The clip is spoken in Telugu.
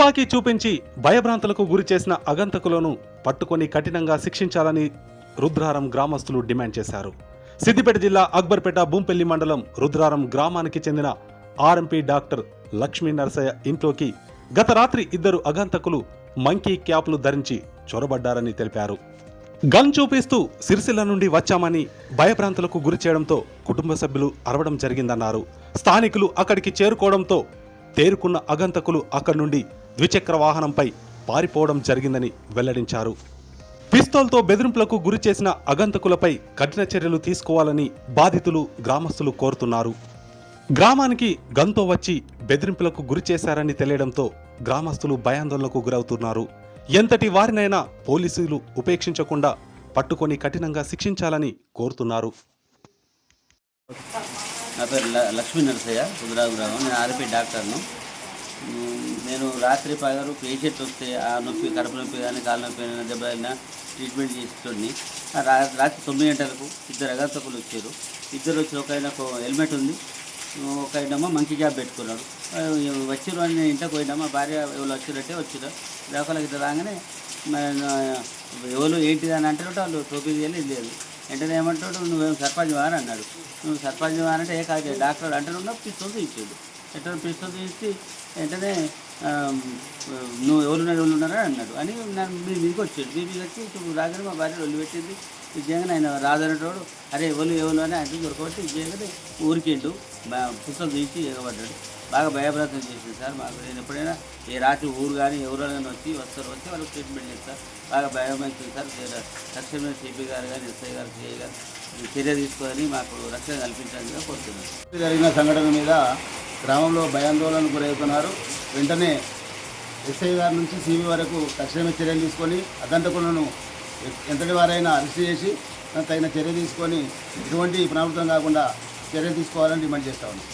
తుపాకీ చూపించి భయభ్రాంతులకు గురి చేసిన అగంతకులను పట్టుకొని కఠినంగా శిక్షించాలని రుద్రారం గ్రామస్తులు డిమాండ్ చేశారు. సిద్దిపేట జిల్లా అక్బర్పేట బూంపెల్లి మండలం రుద్రారం గ్రామానికి చెందిన ఆర్ఎంపీ డాక్టర్ లక్ష్మీ నరసయ్య ఇంట్లోకి గత రాత్రి ఇద్దరు అగంతకులు మంకీ క్యాప్లు ధరించి చొరబడ్డారని తెలిపారు. గన్ చూపిస్తూ సిరిసిల్ల నుండి వచ్చామని భయభ్రాంతులకు గురి చేయడంతో కుటుంబ సభ్యులు అరవడం జరిగిందన్నారు. స్థానికులు అక్కడికి చేరుకోవడంతో తేరుకున్న అగంతకులు అక్కడి నుండి ద్విచక్ర వాహనంపై పారిపోవడం జరిగిందని వెల్లడించారు. పిస్తోల్తో బెదిరింపులకు గురి చేసిన అగంతకులపై కఠిన చర్యలు తీసుకోవాలని బాధితులు గ్రామస్తులు కోరుతున్నారు. గ్రామానికి గంతో వచ్చి బెదిరింపులకు గురి చేశారని తెలియడంతో గ్రామస్తులు భయాందోళనకు గురవుతున్నారు. ఎంతటి వారినైనా పోలీసులు ఉపేక్షించకుండా పట్టుకొని కఠినంగా శిక్షించాలని కోరుతున్నారు. నా పేరు లక్ష్మీ నరసయ్య రుద్రాజు గ్రామం. నేను ఆర్పీ డాక్టర్ను. నేను రాత్రి పగలు పేషెంట్ వస్తే ఆ నొప్పి కడుపు నొప్పి కానీ కాళ్ళ నొప్పి అయినా దెబ్బ అయినా ట్రీట్మెంట్ చేసేటోడిని. రా- రాత్రి తొమ్మిది గంటలకు ఇద్దరు అగంతకులు వచ్చారు. ఇద్దరు వచ్చి ఒక ఆయనకు హెల్మెట్ ఉంది. ఒక ఆయనేమో మంచి జాబ్ పెట్టుకున్నాడు. ఆ, వచ్చిర్రు అని నేను ఇంటికి పోయినా మా భార్య ఎవరు వచ్చినట్టే వచ్చిరు లోపలికి రాగానే ఎవరు ఏంటిది అని అంటే వాళ్ళు టోపీ తీయాలి లేదు. వెంటనే ఏమంటాడు నువ్వేం సర్పంచ్ అని అన్నాడు. నువ్వు సర్పంచ్ అంటే ఏ కాదు డాక్టర్ అంటే ఉన్న పిస్తోల్ తీయించాడు. ఎట్లా పిస్తోల్ తీసి వెంటనే నువ్వు ఎవరు ఉన్నారు ఎవరు ఉన్నారా? అన్నాడు. అని నన్ను మీ మీదకి వచ్చాడు. మీ మీదకి వచ్చి ఇప్పుడు రాగానే మా భార్య ఒళ్ళు పెట్టింది. ఇది ఆయన రాదనేటోడు అరే ఎవరు ఎవరు అని అంటే దొరకబట్టి ఇది చేయగానే ఊరికిండు పుస్తకం తీసి ఎగబడ్డాడు బాగా భయభ్రాంతం చేసింది సార్. మాకు నేను ఎప్పుడైనా ఏ రాత్రి ఊరు కానీ ఎవరైనా వచ్చి వస్తారు వచ్చి వాళ్ళకి ట్రీట్మెంట్ చేస్తారు బాగా భయం సార్. తక్షణమే సిపి గారు కానీ ఎస్ఐ గారు సిఐ గారు ఈ చర్య తీసుకొని మాకు రక్షణ కల్పించాలని కోరుతున్నాను జరిగిన సంఘటన మీద గ్రామంలో భయాందోళనకు గురవుతున్నారు. వెంటనే ఎస్ఐ గారి నుంచి సిబి వరకు తక్షణమే చర్యలు తీసుకొని అగంతకులను ఎంతటి వారైనా అరెస్ట్ చేసి తగిన చర్య తీసుకొని ఎటువంటి పునరావృతం కాకుండా చర్యలు తీసుకోవాలని డిమాండ్ చేస్తా ఉన్నాం.